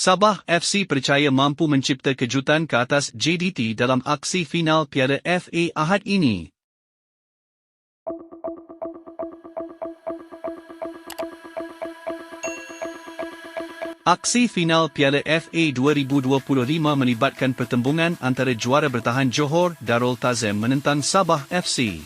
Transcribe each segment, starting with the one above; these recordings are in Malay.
Sabah FC percaya mampu mencipta kejutan ke atas JDT dalam aksi final Piala FA Ahad ini. Aksi final Piala FA 2025 melibatkan pertembungan antara juara bertahan Johor Darul Tazim menentang Sabah FC.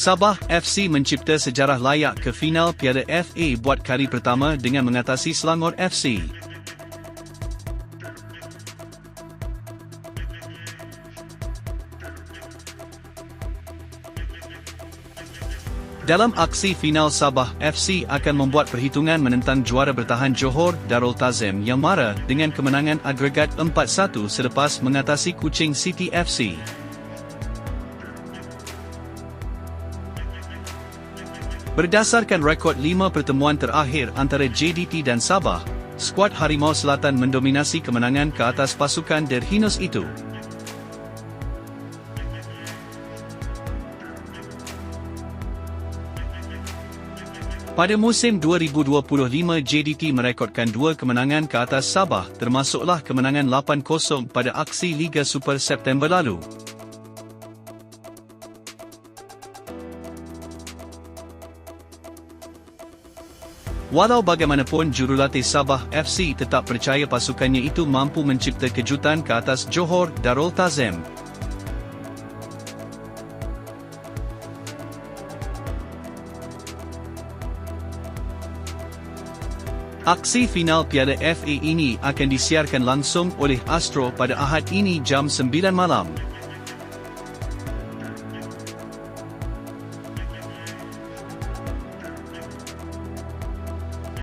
Sabah FC mencipta sejarah layak ke final Piala FA buat kali pertama dengan mengatasi Selangor FC. Dalam aksi final Sabah FC akan membuat perhitungan menentang juara bertahan Johor Darul Tazim yang mara dengan kemenangan agregat 4-1 selepas mengatasi Kuching City FC. Berdasarkan rekod lima pertemuan terakhir antara JDT dan Sabah, skuad Harimau Selatan mendominasi kemenangan ke atas pasukan Derhinos itu. Pada musim 2025 JDT merekodkan dua kemenangan ke atas Sabah termasuklah kemenangan 8-0 pada aksi Liga Super September lalu. Walau bagaimanapun jurulatih Sabah FC tetap percaya pasukannya itu mampu mencipta kejutan ke atas Johor Darul Tazim. Aksi final Piala FA ini akan disiarkan langsung oleh Astro pada Ahad ini jam 9 malam.